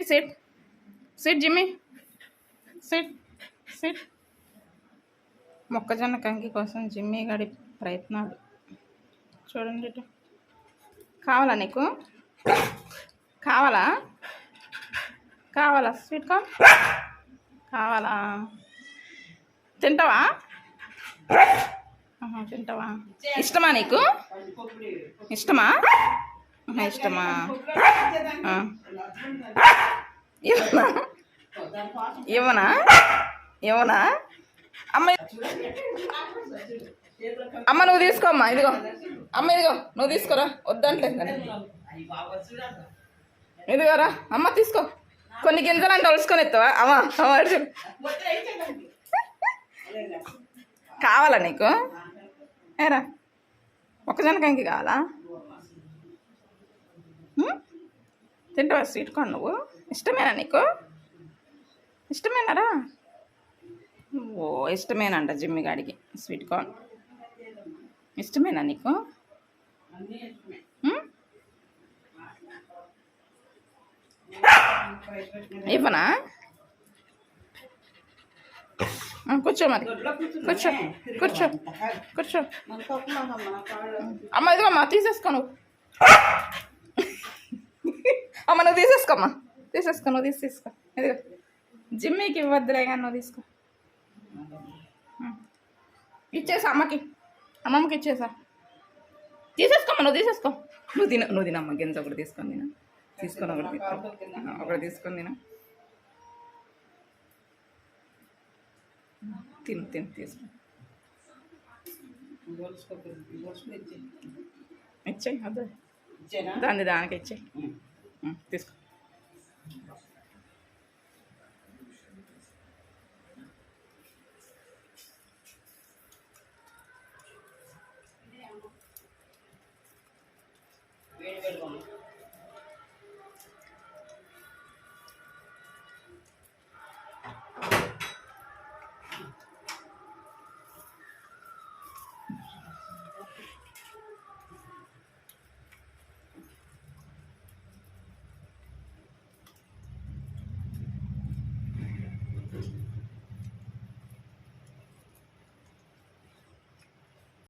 Sit sit Jimmy sit sit మొక్కజొన్న కంకి కోసం జిమ్మి గడి ప్రయత్నాలు. చూడండి కావాలా నీకు? కావాలా? కావాలా? స్వీట్ కార్న్ కావాలా? తింటావా? తింటావా? ఇష్టమా నీకు? ఇష్టమా? ఇష్టమా? ఇవ్వనా? ఇవ్వనా? ఇవ్వనా? అమ్మ అమ్మ నువ్వు తీసుకో అమ్మా ఇదిగో. అమ్మ ఇదిగో నువ్వు తీసుకోరా వద్దంటలేదు ఇదిగోరా అమ్మ తీసుకో. కొన్ని గింజలు అంటే ఒలుసుకొని ఎత్తావా? అమ్మ అమ్మ కావాలా నీకు? ఏరా మొక్కజొన్న కంకి కావాలా? తింటావా స్వీట్ కార్న్ నువ్వు? ఇష్టమేనా నీకు? ఇష్టమేనారా? ఓ ఇష్టమేనంట జిమ్మి గాడికి స్వీట్ కార్న్. ఇష్టమేనా నీకు? ఇవ్వనా? కూర్చో మరి. కూర్చో కూర్చో కూర్చో. అమ్మ ఇదిగో అమ్మ తీసేసుకో నువ్వు. అమ్మ నువ్వు తీసేసుకోమ్మా తీసేసుకో నువ్వు తీసి తీసుకో. ఇదిగో. జిమ్మీకి ఇవ్వద్దులే కానీ నువ్వు తీసుకో. ఇచ్చేసా అమ్మకి. అమ్మమ్మకి ఇచ్చేసా. తీసేసుకోమ్మా నువ్వు తీసేసుకో. నువ్వు తిన నువ్వు తినమ్మ గింజ ఒకటి తీసుకొని తిన. తీసుకొని ఒకటి ఒకటి తీసుకొని తిన. తిను తిను తీసుకో. ఇచ్చేయి. అదే. దాన్ని దానికి ఇచ్చేయి. ఉం, తీసుకో